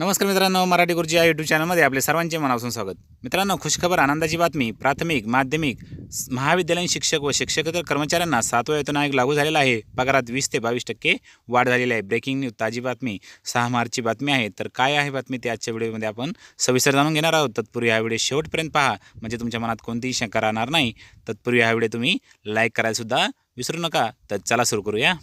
नमस्कार मित्रांनो मराठी गुरुजी या यूट्यूब चॅनलमध्ये आपले सर्वांचे मनापासून स्वागत. मित्रांनो खुशखबर आनंदाची बातमी प्राथमिक माध्यमिक महाविद्यालयीन शिक्षक व शिक्षकेतर कर्मचाऱ्यांना सातवा वेतन आयोग लागू झालेला आहे. पगारात वीस ते बावीस टक्के वाढ झालेली आहे. ब्रेकिंग न्यूज ताजी बातमी. सहा मार्चची बातमी आहे. तर काय आहे बातमी ते आजच्या व्हिडिओमध्ये आपण सविस्तर जाणून घेणार आहोत. तत्पूर्वी हा व्हिडिओ शेवटपर्यंत पहा. म्हणजे तुमच्या मनात कोणतीही शंका राहणार नाही. तत्पूर्वी हा व्हिडिओ तुम्ही लाईक करायलासुद्धा विसरू नका. तर चला सुरू करूया.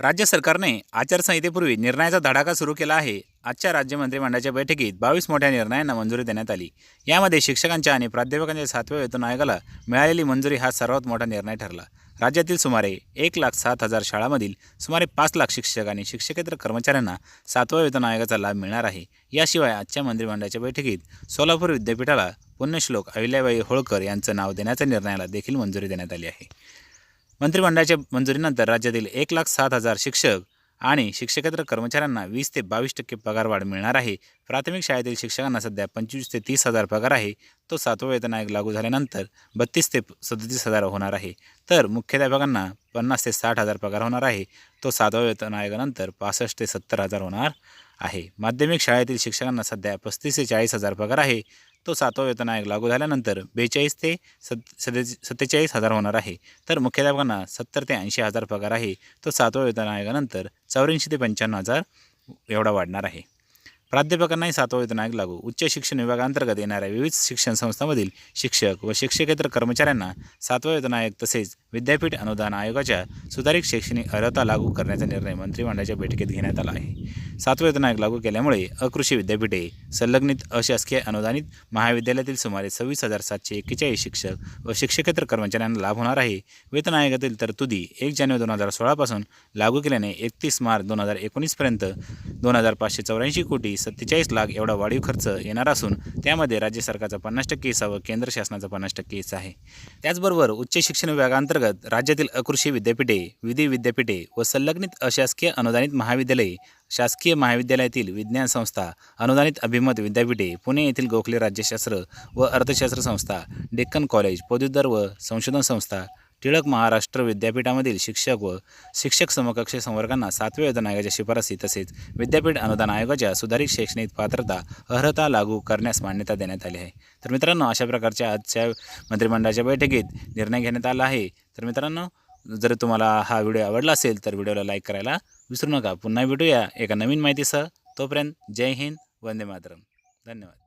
राज्य सरकारने आचारसंहितेपूर्वी निर्णयाचा धडाका सुरू केला आहे. आजच्या राज्य मंत्रिमंडळाच्या बैठकीत बावीस मोठ्या निर्णयांना मंजुरी देण्यात आली. यामध्ये शिक्षकांच्या आणि प्राध्यापकांच्या सातव्या वेतन आयोगाला मिळालेली मंजुरी हा सर्वात मोठा निर्णय ठरला. राज्यातील सुमारे एक लाख सात हजार शाळांमधील सुमारे पाच लाख शिक्षक आणि शिक्षकेतर कर्मचाऱ्यांना सातव्या वेतन आयोगाचा लाभ मिळणार आहे. याशिवाय आजच्या मंत्रिमंडळाच्या बैठकीत सोलापूर विद्यापीठाला पुण्यश्लोक अहिल्याबाई होळकर यांचं नाव देण्याच्या निर्णयाला देखील मंजुरी देण्यात आली आहे. मंत्रिमंडळाच्या मंजुरीनंतर राज्यातील एक लाख सात हजार शिक्षक आणि शिक्षकेतर कर्मचाऱ्यांना वीस ते बावीस टक्के पगारवाढ मिळणार आहे. प्राथमिक शाळेतील शिक्षकांना सध्या पंचवीस ते तीस हजार पगार आहे. तो सातवा वेतन आयोग लागू झाल्यानंतर बत्तीस ते सदतीस हजार होणार आहे. तर मुख्याध्यापकांना पन्नास ते साठ हजार पगार होणार आहे. तो सातवा वेतन आयोगानंतर पासष्ट ते सत्तर हजार होणार आहे. माध्यमिक शाळेतील शिक्षकांना सध्या पस्तीस ते चाळीस हजार पगार आहे. तो सातवा वेतन आयोग लागू झाल्यानंतर बेचाळीस ते सत सदे सत्तेचाळीस हजार होणार आहे. तर मुख्याध्यापकांना सत्तर ते ऐंशी हजार पगार आहे. तो सातवा वेतन आयोगानंतर चौऱ्याऐंशी ते पंच्याण्णव हजार एवढा वाढणार आहे. प्राध्यापकांनाही सातवा वेतन आयोग लागू. उच्च शिक्षण विभागांतर्गत येणाऱ्या विविध शिक्षण संस्थांमधील शिक्षक व शिक्षकेतर कर्मचाऱ्यांना सातवा वेतन आयोग तसेच विद्यापीठ अनुदान आयोगाच्या सुधारित शैक्षणिक अर्हता लागू करण्याचा निर्णय मंत्रिमंडळाच्या बैठकीत घेण्यात आला आहे. सातवा वेतन लागू केल्यामुळे अकृषी विद्यापीठे संलग्नित अशासकीय अनुदानित महाविद्यालयातील सुमारे सव्वीस हजार सातशे एक्केचाळीस शिक्षक व शिक्षकेतर कर्मचाऱ्यांना लाभ होणार आहे. वेतन आयोगातील तरतुदी एक जानेवारी दोन हजार सोळापासून लागू केल्याने एकतीस मार्च दोन हजार एकोणीसपर्यंत दोन हजार पाचशे चौऱ्याऐंशी कोटी सत्तेचाळीस लाख एवढा वाढीव खर्च येणार असून त्यामध्ये राज्य सरकारचा पन्नास टक्के हिस्सा व केंद्र शासनाचा पन्नास टक्के हिस्सा आहे. त्याचबरोबर उच्च शिक्षण विभागांतर्गत राज्यातील अकृषी विद्यापीठे विधी विद्यापीठे व संलग्नित अशासकीय अनुदानित महाविद्यालये शासकीय महाविद्यालयातील विज्ञान संस्था अनुदानित अभिमत विद्यापीठे पुणे येथील गोखले राज्यशास्त्र व अर्थशास्त्र संस्था डेक्कन कॉलेज पदव्युत्तर व संशोधन संस्था टिळक महाराष्ट्र विद्यापीठामधील शिक्षक व शिक्षक समकक्ष संवर्गांना सातव्या वेतन आयोगाच्या शिफारसी तसेच विद्यापीठ अनुदान आयोगाच्या सुधारित शैक्षणिक पात्रता अर्हता लागू करण्यास मान्यता देण्यात आली आहे. तर मित्रांनो अशा प्रकारच्या आजच्या मंत्रिमंडळाच्या बैठकीत निर्णय घेण्यात आला आहे. तर मित्रांनो जर तुम्हाला हा व्हिडिओ आवडला असेल तर व्हिडिओला लाईक करायला विसरू नका. पुन्हा भेटूया एका नवीन माहितीसह. तोपर्यंत जय हिंद वंदे मातरम. धन्यवाद.